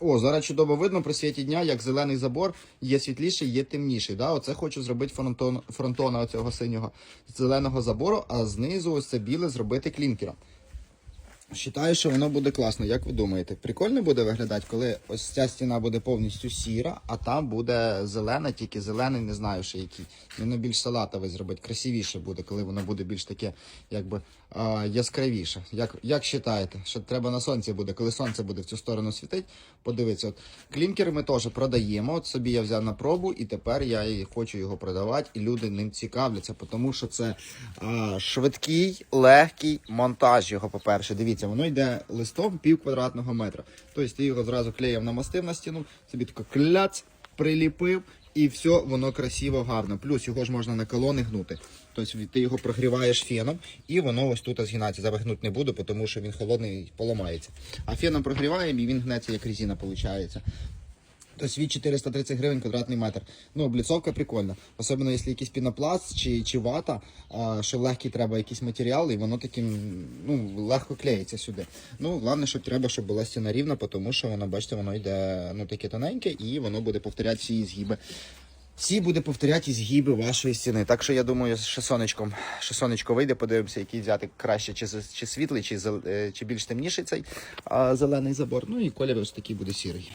О, зараз чудово видно при світі дня, як зелений забор є світліший, є темніший. Да? Оце хочу зробити фронтон, фронтона оцього синього зеленого забору, а знизу ось це біле зробити клінкером. Вважаю, що воно буде класно. Як ви думаєте? Прикольно буде виглядати, коли ось ця стіна буде повністю сіра, а там буде зелена, тільки зелений, не знаю ще який. Воно більш салатовий зробити, красивіше буде, коли воно буде більш таке, якби а, яскравіше. Як, як вважаєте, що треба на сонці буде, коли сонце буде в цю сторону світити, подивитися. От клінкер ми теж продаємо. От собі я взяв на пробу, і тепер я і хочу його продавати, і люди ним цікавляться, тому що це а, швидкий, легкий монтаж його, по-перше. Дивіться, воно йде листом пів квадратного метра. Тобто ти його зразу клеєм намастив на стіну, собі тако кляц, приліпив. І все, воно красиво, гарно. Плюс його ж можна на колони гнути. Тобто ти його прогріваєш феном, і воно ось тут згинається. Завигнути не буду, тому що він холодний і поламається. А феном прогріваємо і він гнеться як резина, виходить. Тобто від 430 гривень квадратний метр. Ну, обліцовка прикольна. Особливо, якщо якийсь пінопласт чи, чи вата, а, що легкий треба якийсь матеріал, і воно таким ну, легко клеїться сюди. Ну, головне, що треба, щоб була стіна рівна, тому що воно, бачите, воно йде ну, таке тоненьке, і воно буде повторяти всі її згиби. Всі буде повторяти згиби вашої стіни. Так що я думаю, що сонечком, вийде, подивимося, який взяти краще, чи, чи світлий, чи, е, чи більш темніший цей а, зелений забор. Ну і колір ось такий буде сірий.